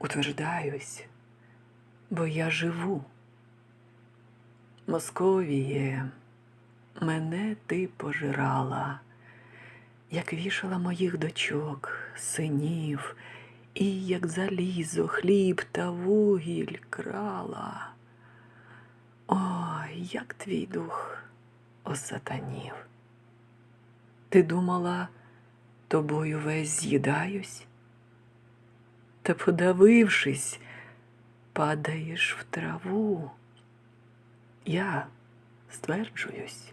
утверждаюсь, бо я живу. Московіє, мене ти пожирала, як вішала моїх дочок, синів, і як залізо, хліб та вугіль крала. Ой, як твій дух осатанів. Ти думала, тобою весь з'їдаюсь? Та, подавившись, падаєш в траву. Я стверджуюсь,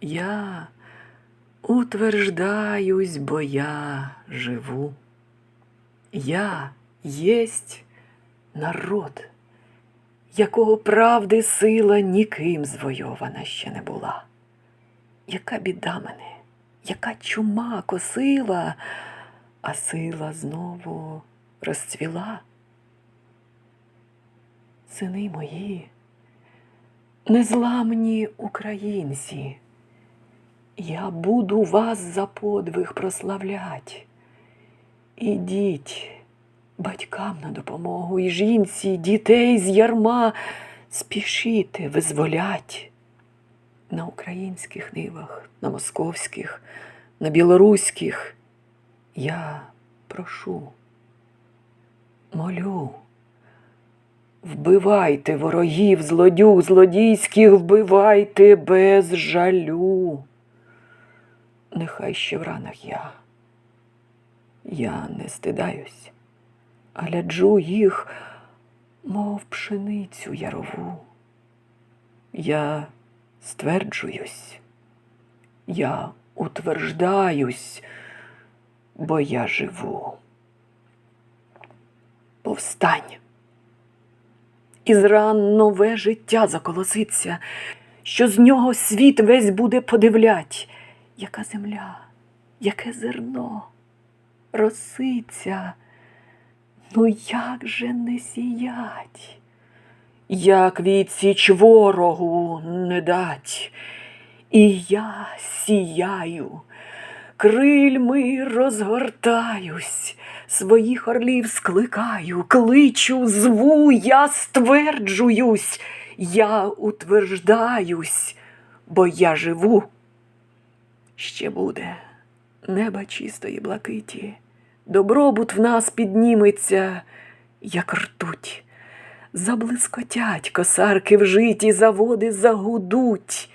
я утверждаюсь, бо я живу. Я єсть народ, якого правди сила ніким звойована ще не була. Яка біда мене, яка чума косила, а сила знову розцвіла. Сини мої, незламні українці, я буду вас за подвиг прославлять. Ідіть батькам на допомогу і жінці, дітей з ярма спішіте визволять на українських нивах, на московських, на білоруських. Я прошу, молю, вбивайте ворогів, злодюг, злодійських, вбивайте без жалю. Нехай ще в ранах я. Я не стидаюсь, а гляджу їх, мов пшеницю ярову. Я стверджуюсь, я утверждаюсь, бо я живу. Повстань. Із ран нове життя заколоситься, що з нього світ весь буде подивлять, яка земля, яке зерно роситься. Ну як же не сіять? Як відсіч ворогу не дать, і я сіяю, крильми розгортаюсь, своїх орлів скликаю, кличу, зву, я стверджуюсь, я утверждаюсь, бо я живу. Ще буде неба чистої блакиті, добробут в нас підніметься, як ртуть. Заблискотять косарки в житі, заводи загудуть.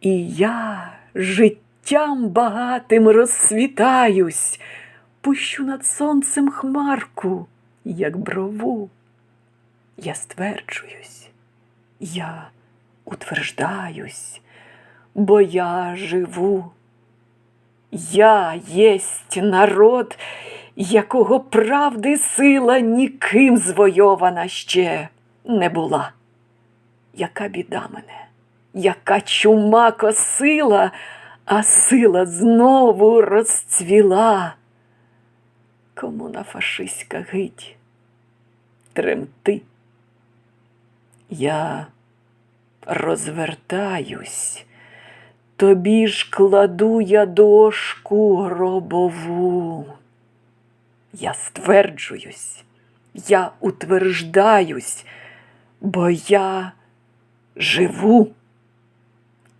І я життям багатим розсвітаюсь, пущу над сонцем хмарку, як брову. Я стверджуюсь, я утверждаюсь, бо я живу. Я єсть народ, якого правди сила ніким звойована ще не була. Яка біда мене, яка чума косила, а сила знову розцвіла. Комуна фашистська гить, тремти. Я розвертаюсь. Тобі ж кладу я дошку гробову. Я стверджуюсь, я утверждаюсь, бо я живу.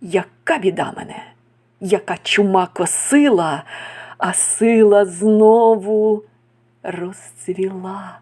Яка біда мене, яка чума косила, а сила знову розцвіла.